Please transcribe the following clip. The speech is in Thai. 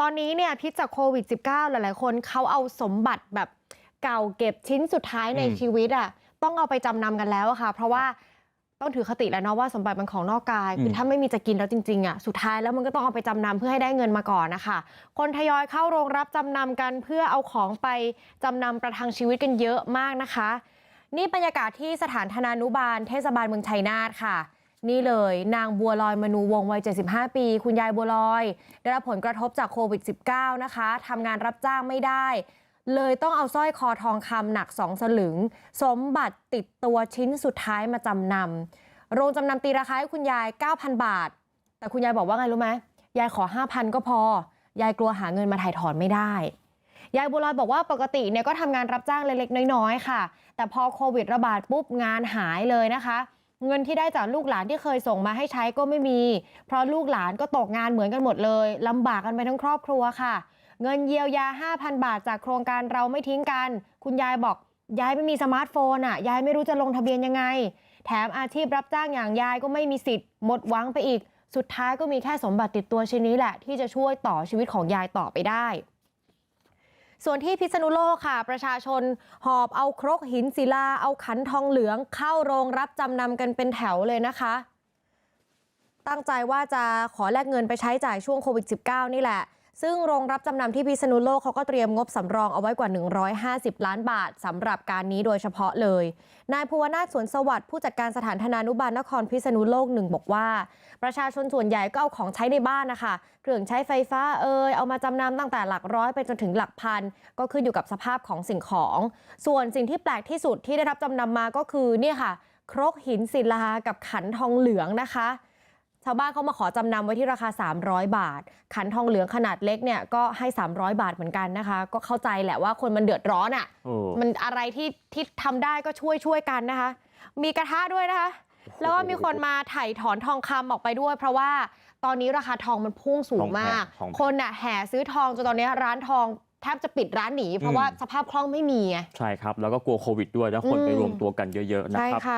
ตอนนี้เนี่ยพิษจากโควิด -19 หลายๆ คนเขาเอาสมบัติแบบเก่าเก็บชิ้นสุดท้ายในอืมชีวิตอะต้องเอาไปจำนำกันแล้วอะค่ะ เพราะว่าต้องถือคติแล้วเนาะว่าสมบัติมันของนอกกายคือถ้าไม่มีจะกินแล้วจริงๆอะสุดท้ายแล้วมันก็ต้องเอาไปจำนำเพื่อให้ได้เงินมาก่อนนะคะคนทยอยเข้าโรงรับจำนำกันเพื่อเอาของไปจำนำประทังชีวิตกันเยอะมากนะคะ นี่บรรยากาศที่สถานธนานุบาลเทศบาลเมืองชัยนาทค่ะ นี่เลยนางบัวลอยมนูวงวัย 75 ปี คุณยายบัวลอย ได้รับผลกระทบจากโควิด -19 นะคะทำงานรับจ้างไม่ได้ เลยต้องเอาสร้อยคอทองคำหนัก2สลึง สมบัติติดตัวชิ้นสุดท้ายมาจำนำโรงจำนำตีราคาให้คุณยาย 9,000 บาท แต่คุณยายบอกว่าไงรู้ไหมยายขอ 5,000 ก็พอ ยายกลัวหาเงินมาถ่ายถอนไม่ได้ยายบัวลอยบอกว่าปกติเนี่ยก็ทำงานรับจ้างเล็กๆ น้อยๆ ค่ะ แต่พอโควิดระบาดปุ๊บงานหายเลยนะคะ เงินที่ได้จากลูกหลานที่เคยส่งมาให้ใช้ก็ไม่มีเพราะลูกหลานก็ตกงานเหมือนกันหมดเลยลำบากกันไปทั้งครอบครัวค่ะ เงินเยียวยา5,000 บาทจากโครงการเราไม่ทิ้งกัน คุณยายบอกยายไม่มีสมาร์ทโฟนอะยายไม่รู้จะลงทะเบียนยังไง แถมอาชีพรับจ้างอย่างยายก็ไม่มีสิทธิ์หมดหวังไปอีก สุดท้ายก็มีแค่สมบัติติดตัวชิ้นนี้แหละ ที่จะช่วยต่อชีวิตของยายต่อไปได้ ส่วนที่พิษณุโลกค่ะประชาชนหอบเอาครกหินศิลาเอาขันทองเหลืองเข้าโรงรับจำนำกันเป็นแถวเลยนะคะ ตั้งใจว่าจะขอแลกเงินไปใช้จ่ายช่วงโควิด -19 นี่แหละ ซึ่งโรงรับจำนำที่พิษณุโลกเขาก็เตรียมงบสำรองเอาไว้กว่า 150 ล้านบาทสำหรับการนี้โดยเฉพาะเลย นายภูวนาถสวนสวัสดิ์ผู้จัดการสถานธนานุบาลนครพิษณุโลกหนึ่งบอกว่า ประชาชนส่วนใหญ่ก็เอาของใช้ในบ้านนะคะเครื่องใช้ไฟฟ้าเอ่ยเอามาจำนำตั้งแต่หลักร้อยไปจนถึงหลักพันก็ขึ้นอยู่กับสภาพของสิ่งของ ส่วนสิ่งที่แปลกที่สุดที่ได้รับจำนำมาก็คือเนี่ยค่ะ ครกหินศิลากับขันทองเหลืองนะคะ ชาวบ้านเขามาขอจำนำไว้ที่ราคา 300 บาท ขันทองเหลืองขนาดเล็กเนี่ยก็ให้ 300 บาทเหมือนกันนะคะ ก็เข้าใจแหละว่าคนมันเดือดร้อนอะ่ะโอ้มันอะไรที่ที่ทำได้ก็ช่วยช่วยกันนะคะ มีกระทะด้วยนะคะ แล้วก็มีคนมาถ่ายถอนทองคำออกไปด้วย เพราะว่าตอนนี้ราคาทองมันพุ่งสูงมาก ทองแพง คนน่ะแห่ซื้อทองจนตอนนี้ร้านทองแทบจะปิดร้านหนีเพราะว่าสภาพคล่องไม่มีไง ใช่ครับ แล้วก็กลัวโควิดด้วยแล้วคนไปอืมรวมตัวกันเยอะๆนะใช่ครับ ค่ะ